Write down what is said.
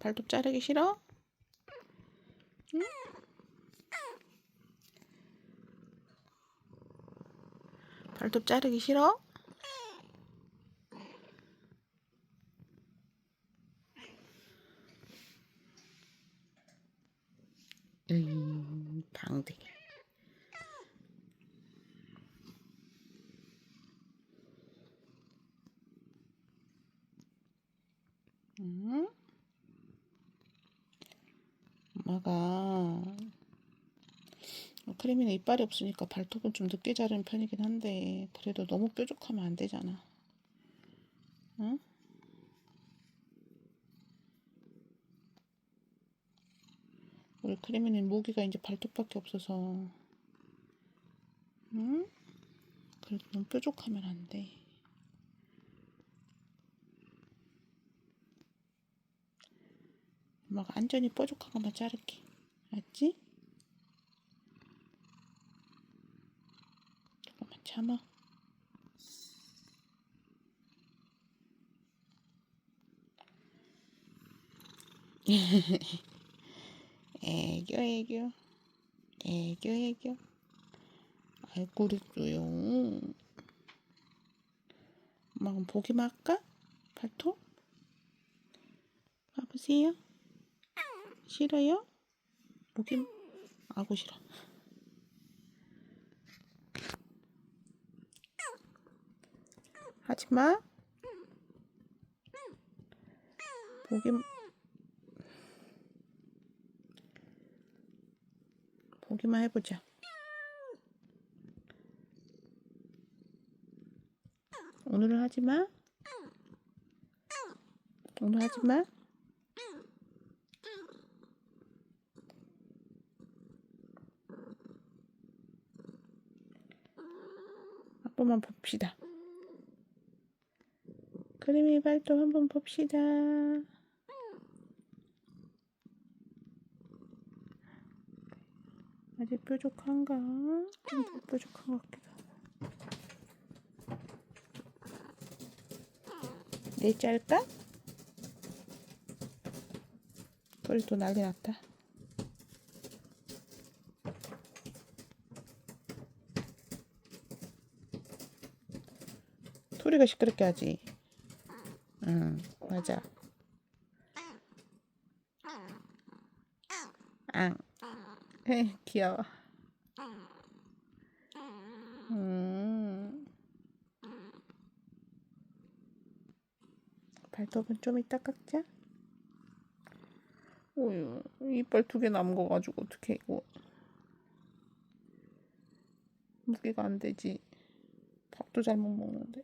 발톱 자르기 싫어? 응? 발톱 자르기 싫어? 음, 방대기. 응? 엄마가 어, 크리미는 이빨이 없으니까 발톱은 좀 늦게 자르는 편이긴 한데 그래도 너무 뾰족하면 안 되잖아. 응? 우리 크리미는 모기가 이제 발톱밖에 없어서 응? 그래도 너무 뾰족하면 안 돼. 엄마가 안전히 뾰족한 것만 자를게. 알았지? 조금만 참아. 애교 애교 애교 애교 아이고 그랬어요 엄마 그럼 보기만 할까? 발톱? 봐보세요 싫어요? 보기 아고 싫어. 하지마. 보기 보기만 해보자. 오늘은 하지마. 오늘 하지마 한번만 봅시다. 크리미 발톱 한번 봅시다. 아직 뾰족한가? 좀더 뾰족한 것 같기도 하고. 소리 또 난리 났다. 소리가 시끄럽게 하지. 응, 맞아. 앙. 헤, 귀여워. 음. 발톱은 좀 이따 깎자. 오유, 이빨 두 개 남은 거 가지고 어떻게 이거. 무게가 안 되지. 밥도 잘 못 먹는데.